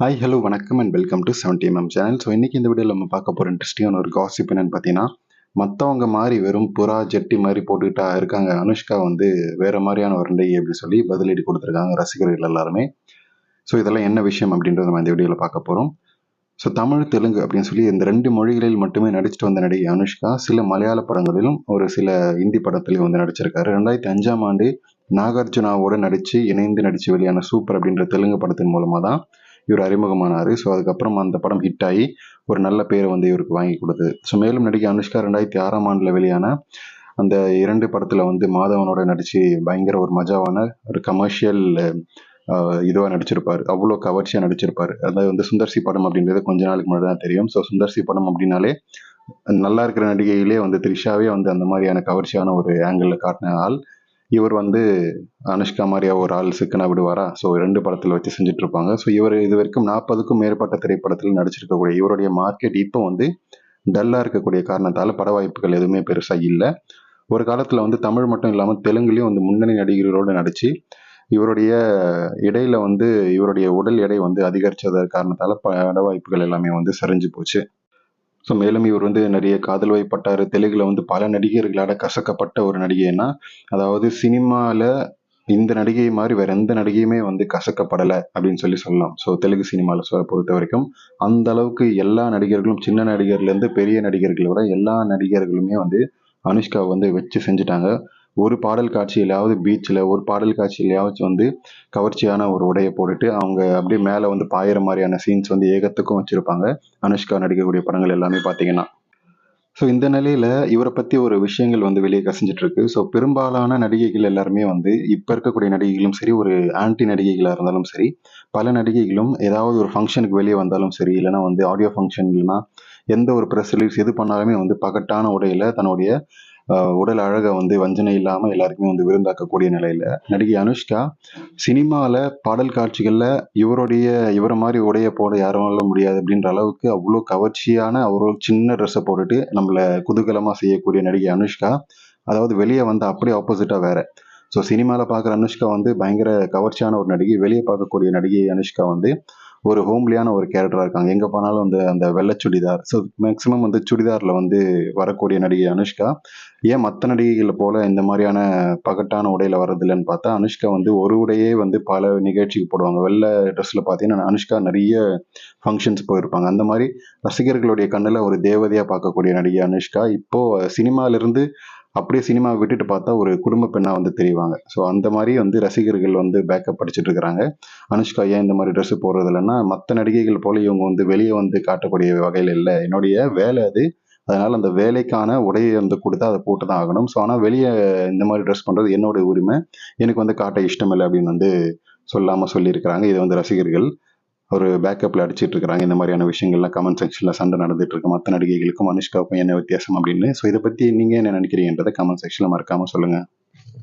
Hi hello வணக்கம் and welcome to seventy MM channel so இன்றைக்கி இந்த வீடியோவில் நம்ம பார்க்க போகிற இன்ட்ரெஸ்டிங்கான ஒரு காசிப் என்னென்னு பார்த்தீங்கன்னா மற்றவங்க மாதிரி வெறும் புறா ஜெட்டி மாதிரி போட்டுக்கிட்டா இருக்காங்க. அனுஷ்கா வந்து வேறு மாதிரியான ஒரு நடிகை அப்படின்னு சொல்லி பதிலடி கொடுத்துருக்காங்க ரசிகர்கள் எல்லாருமே. ஸோ இதெல்லாம் என்ன விஷயம் அப்படின்றத நம்ம இந்த வீடியோவில் பார்க்க போகிறோம் ஸோ தமிழ் தெலுங்கு அப்படின்னு சொல்லி இந்த ரெண்டு மொழிகளில் மட்டுமே நடிச்சிட்டு வந்த நடிகை அனுஷ்கா சில மலையாள படங்களிலும் ஒரு சில இந்தி படத்திலையும் வந்து நடிச்சிருக்காரு. ரெண்டாயிரத்தி அஞ்சாம் ஆண்டு நாகார்ஜுனாவோட நடித்து இணைந்து நடித்து வெளியான சூப்பர் அப்படின்ற தெலுங்கு படத்தின் மூலமாக தான் இவர் அறிமுகமானார். ஸோ அதுக்கப்புறம் அந்த படம் ஹிட் ஆகி ஒரு நல்ல பேரை வந்து இவருக்கு வாங்கி கொடுத்தது. ஸோ மேலும் நடிகை அனுஷ்கா ரெண்டாயிரத்தி ஆறாம் ஆண்டில் வெளியான அந்த இரண்டு படத்தில் வந்து மாதவனோட நடித்து பயங்கர ஒரு மஜாவான ஒரு கமர்ஷியல் இதுவாக நடிச்சிருப்பார். அவ்வளோ கவர்ச்சியாக நடிச்சிருப்பார். அதாவது வந்து சுந்தர்சி படம் அப்படின்றது கொஞ்ச நாளுக்கு முன்னாடி தான் தெரியும். ஸோ சுந்தர்சி படம் அப்படின்னாலே நல்லா இருக்கிற நடிகையிலே வந்து த்ரிஷாவே வந்து அந்த மாதிரியான கவர்ச்சியான ஒரு ஆங்கிளில் காட்டின ஆள். இவர் வந்து அனுஷ்கா மாதிரியா ஒரு ஆள் சிக்கனா விடுவாரா? ஸோ ரெண்டு படத்தில் வச்சு செஞ்சுட்டு இருப்பாங்க ஸோ இவர் இது வரைக்கும் நாற்பதுக்கும் மேற்பட்ட திரைப்படத்தில் நடிச்சிருக்கக்கூடிய இவருடைய மார்க்கெட் இப்போ வந்து டல்லாக இருக்கக்கூடிய காரணத்தால் பட வாய்ப்புகள் எதுவுமே பெருசாக இல்லை. ஒரு காலத்தில் வந்து தமிழ் மட்டும் இல்லாமல் தெலுங்குலேயும் வந்து முன்னணி நடிகர்களோடு நடித்து இவருடைய இடையில வந்து இவருடைய உடல் எடை வந்து அதிகரிச்சத காரணத்தால் பட வாய்ப்புகள் எல்லாமே வந்து சரிஞ்சு போச்சு. ஸோ மேலும் இவர் வந்து நிறைய காதல் வைப்பட்டார் தெலுங்கில் வந்து பல நடிகர்களால் கசக்கப்பட்ட ஒரு நடிகைன்னா அதாவது சினிமாவில் இந்த நடிகை மாதிரி வேற எந்த நடிகையுமே வந்து கசக்கப்படலை அப்படின்னு சொல்லி சொல்லலாம். ஸோ தெலுங்கு சினிமாவில் சொல்ல பொறுத்த வரைக்கும் அந்த அளவுக்கு எல்லா நடிகர்களும் சின்ன நடிகர்லேருந்து பெரிய நடிகர்கள் எல்லா நடிகர்களுமே வந்து அனுஷ்கா வந்து வச்சு செஞ்சுட்டாங்க. ஒரு பாடல் காட்சியிலாவது பீச்சில் ஒரு பாடல் காட்சியிலையாவது வந்து கவர்ச்சியான ஒரு உடையை போட்டுட்டு அவங்க அப்படியே மேலே வந்து பாயிற மாதிரியான சீன்ஸ் வந்து ஏகத்துக்கும் வச்சுருப்பாங்க. அனுஷ்கா நடிக்கக்கூடிய படங்கள் எல்லாமே பார்த்தீங்கன்னா. ஸோ இந்த நிலையில் இவரை பற்றி ஒரு விஷயங்கள் வந்து வெளியே கசிஞ்சிட்டு இருக்கு ஸோ பெரும்பாலான நடிகைகள் எல்லாருமே வந்து இப்போ இருக்கக்கூடிய நடிகைகளும் சரி ஒரு ஆன்டி நடிகைகளாக இருந்தாலும் சரி பல நடிகைகளும் ஏதாவது ஒரு ஃபங்க்ஷனுக்கு வெளியே வந்தாலும் சரி இல்லைனா வந்து ஆடியோ ஃபங்க்ஷன் இல்லைனா எந்த ஒரு ப்ரெஸ் ரிலீஸ் எது பண்ணாலுமே வந்து பகட்டான உடையில் தன்னுடைய உடல் அழகை வந்து வஞ்சனை இல்லாமல் எல்லாருக்குமே வந்து விருந்தாக்கக்கூடிய நிலையில் நடிகை அனுஷ்கா சினிமாவில் பாடல் காட்சிகளில் இவருடைய இவரை மாதிரி உடைய போட யாரும் முடியாது அப்படின்ற அளவுக்கு அவ்வளோ கவர்ச்சியான ஒரு சின்ன ட்ரெஸ்ஸை போட்டுட்டு நம்மளை குதூகலமாக செய்யக்கூடிய நடிகை அனுஷ்கா. அதாவது வெளியே வந்து அப்படியே ஆப்போசிட்டாக வேற. ஸோ சினிமாவில் பார்க்குற அனுஷ்கா வந்து பயங்கர கவர்ச்சியான ஒரு நடிகை. வெளியே பார்க்கக்கூடிய நடிகை அனுஷ்கா வந்து ஒரு ஹோம்லியான ஒரு கேரக்டராக இருக்காங்க. எங்கே போனாலும் வந்து அந்த வெள்ளை சுடிதார். ஸோ மேக்ஸிமம் வந்து சுடிதாரில் வந்து வரக்கூடிய நடிகை அனுஷ்கா. ஏன் மற்ற நடிகைகளை போல இந்த மாதிரியான பகட்டான உடையில் வர்றதில்லைன்னு பார்த்தா அனுஷ்கா வந்து ஒரு உடையே வந்து பல நிகழ்ச்சிக்கு போடுவாங்க. வெள்ளை ட்ரெஸ்ஸில் பார்த்தீங்கன்னா அனுஷ்கா நிறைய ஃபங்க்ஷன்ஸ் போயிருப்பாங்க. அந்த மாதிரி ரசிகர்களுடைய கண்ணில் ஒரு தேவதையாக பார்க்கக்கூடிய நடிகை அனுஷ்கா. இப்போது சினிமாவிலிருந்து அப்படியே சினிமா விட்டுட்டு பார்த்தா ஒரு குடும்ப பெண்ணாக வந்து தெரிவாங்க. ஸோ அந்த மாதிரி வந்து ரசிகர்கள் வந்து பேக்கப் படிச்சுட்டு இருக்கிறாங்க அனுஷ்கா ஏன் இந்த மாதிரி ட்ரெஸ் போடுறது இல்லைன்னா மற்ற நடிகைகள் போல இவங்க வந்து வெளியே வந்து காட்டக்கூடிய வகையில் இல்லை. என்னுடைய வேலை அது. அதனால் அந்த வேலைக்கான உடையை வந்து கொடுத்தா அதை போட்டு தான் ஆகணும். ஸோ ஆனால் வெளியே இந்த மாதிரி ட்ரெஸ் பண்ணுறது என்னுடைய உரிமை. எனக்கு வந்து காட்ட இஷ்டம் இல்லை அப்படின்னு வந்து சொல்லாமல் சொல்லியிருக்கிறாங்க. இது வந்து ரசிகர்கள் ஒரு பேக்கப்பில் அடிச்சிட்டு இருக்கிறாங்க. இந்த மாதிரியான விஷயங்கள்லாம் கமெண்ட் செக்ஷனில் சண்டை நடந்துட்டு இருக்கு. மற்ற நடிகைகளுக்கும் அனுஷ்காவுக்கும் என்ன வித்தியாசம் அப்படின்னு? ஸோ இதை பற்றி நீங்கள் என்ன நினைக்கிறீங்கன்றதை கமெண்ட் செக்ஷனில் மறக்காமல் சொல்லுங்கள்